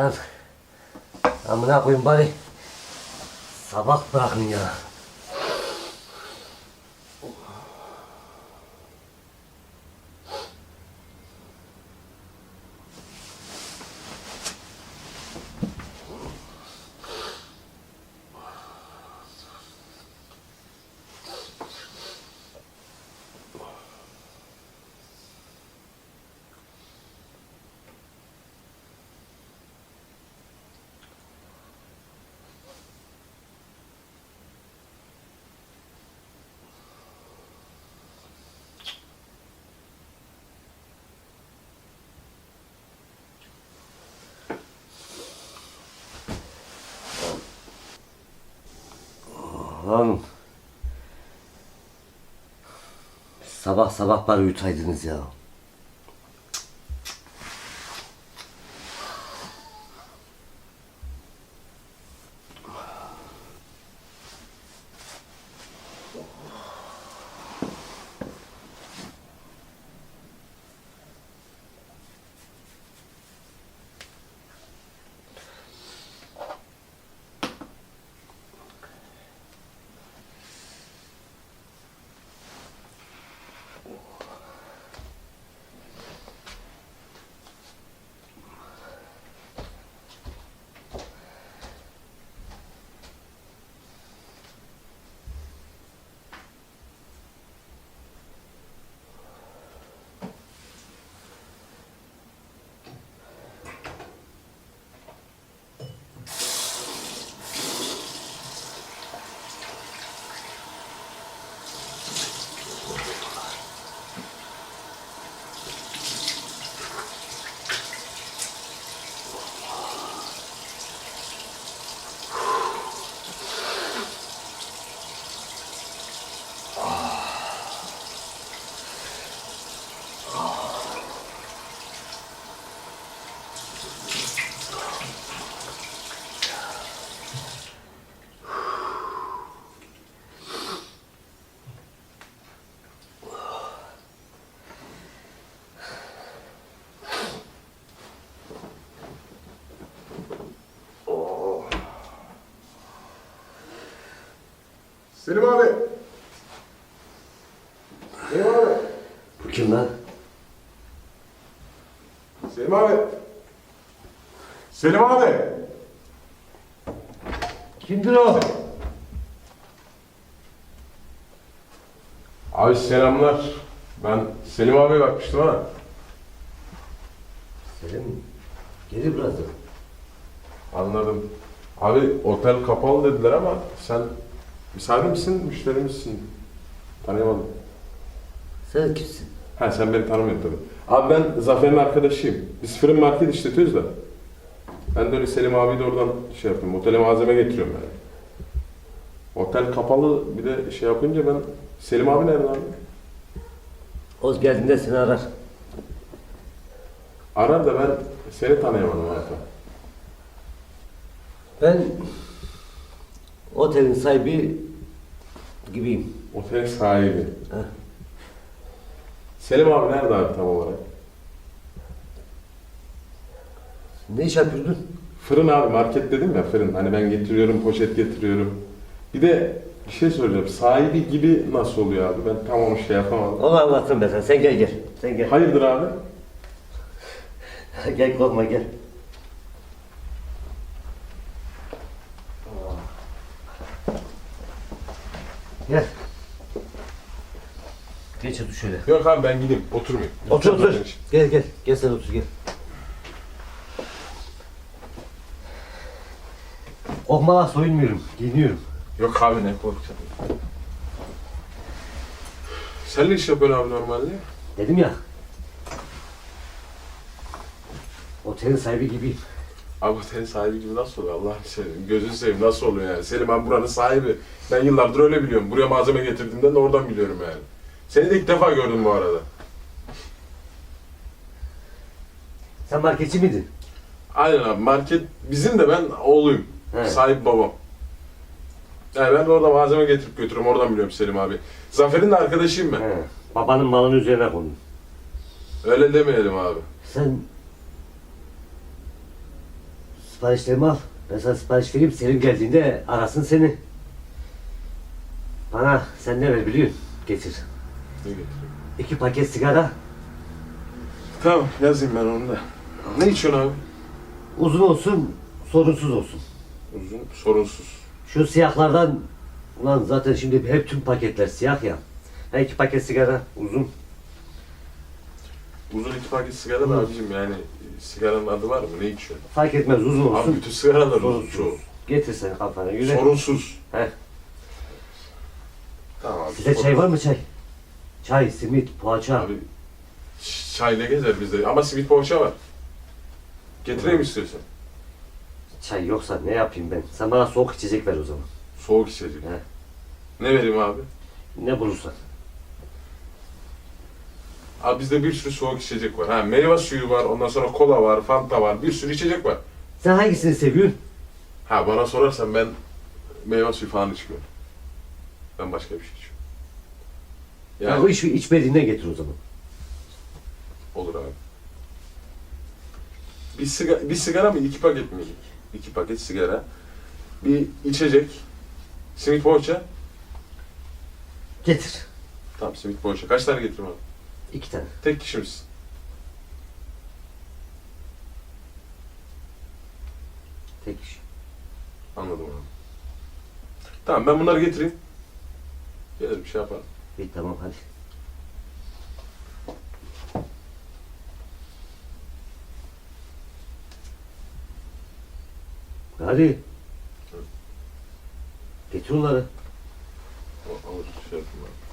Lan amına koyayım bari sabah bırakın ya. Lan sabah sabah bari uyutaydınız ya. Selim abi. Selim abi. Bu kim lan? Selim abi. Selim abi. Kimdir o? Abi selamlar. Ben Selim abiye bakmıştım ha. Selim geri bıraktım. Anladım. Abi otel kapalı dediler ama sen misafir misin, müşteri misin? Tanıyamadım. Sen kimsin? Ha sen beni tanımıyorsun tabii. Abi ben Zafer'in arkadaşıyım. Biz fırın market işletiyoruz da. Ben de öyle Selim abi de oradan şey yapıyorum. Otele malzeme getiriyorum yani. Otel kapalı bir de şey yapınca ben... Selim abi nerede abi? Oz geldiğinde seni arar. Arar da ben seni tanıyamadım abi. Ben otelin sahibi gibiyim. Otelin sahibi. Heh. Selim abi nerede abi tam olarak? Ne iş yapıyordun? Fırın abi market dedim ya fırın. Hani ben getiriyorum, poşet getiriyorum. Bir de bir şey soracağım. Sahibi gibi nasıl oluyor abi? Ben tam onu şey yapamadım. Onu anlattım ben sana. Sen gel gel. Sen gel. Hayırdır abi? gel korkma gel. Gel. Geç otur şöyle. Yok abi ben gideyim. Oturmayayım. Otur otur. Gel gel. Gel sen otur gel. Korkma lan soyunmuyorum. Giyiniyorum. Yok abi ne korkacağım. Sen ne iş yapıyorsun abi normalde? Dedim ya. Otelin sahibi gibiyim. Abi otelin sahibi gibi nasıl oluyor Allah'ını seveyim. Gözünü seveyim nasıl oluyor yani. Selim abi buranın sahibi. Ben yıllardır öyle biliyorum. Buraya malzeme getirdiğimden de oradan biliyorum yani. Seni de ilk defa gördüm bu arada. Sen marketçi miydin? Aynen abi market bizim de ben oğluyum. Evet. Sahip babam. Yani ben de orada malzeme getirip götürüyorum. Oradan biliyorum Selim abi. Zafer'in de arkadaşıyım ben. He. Babanın malının üzerine kondun. Öyle demeyelim abi. Sen siparişlerimi al. Ben sana sipariş vereyim. Selim geldiğinde arasın seni. Bana sen ne ver biliyorsun? Getir. Ne getireyim? İki paket sigara. Tamam yazayım ben onu da. Ne içiyorsun abi? Uzun olsun, sorunsuz olsun. Uzun, sorunsuz. Şu siyahlardan, ulan zaten şimdi hep tüm paketler siyah ya. Ha iki paket sigara, uzun. Uzun iki paket sigara da abicim yani sigaranın adı var mı? Ne içiyorsun? Fark etmez uzun Abi olsun. bütün sigaralar uzun çoğu. Getir sen kafana göre. Sorunsuz. He. Tamam abi. Size çay var mı çay? Çay, simit, poğaça. Abi ç- çayla gezer bizde ama simit poğaça var. Getireyim istiyorsan. Çay yoksa ne yapayım ben? Sen bana soğuk içecek ver o zaman. Soğuk içecek. He. Ne vereyim abi? Ne bulursan. Abi bizde bir sürü soğuk içecek var. Ha meyve suyu var, ondan sonra kola var, fanta var, bir sürü içecek var. Sen hangisini seviyorsun? Ha bana sorarsan ben meyve suyu falan içmiyorum. Ben başka bir şey içiyorum. Ya Yani o iç, içmediğinden getir o zaman. olur abi. Bir sigara, bir sigara mı? iki paket mi? İki paket sigara. Bir içecek. Simit poğaça. Getir. Tamam simit poğaça. Kaç tane getireyim abi? İki tane. Tek kişi misin? Tek iş. Anladım abi. Tamam ben bunları getireyim. Gelir bir şey yaparım. İyi tamam hadi. Hadi. Getir onları. Alır şey yapayım abi.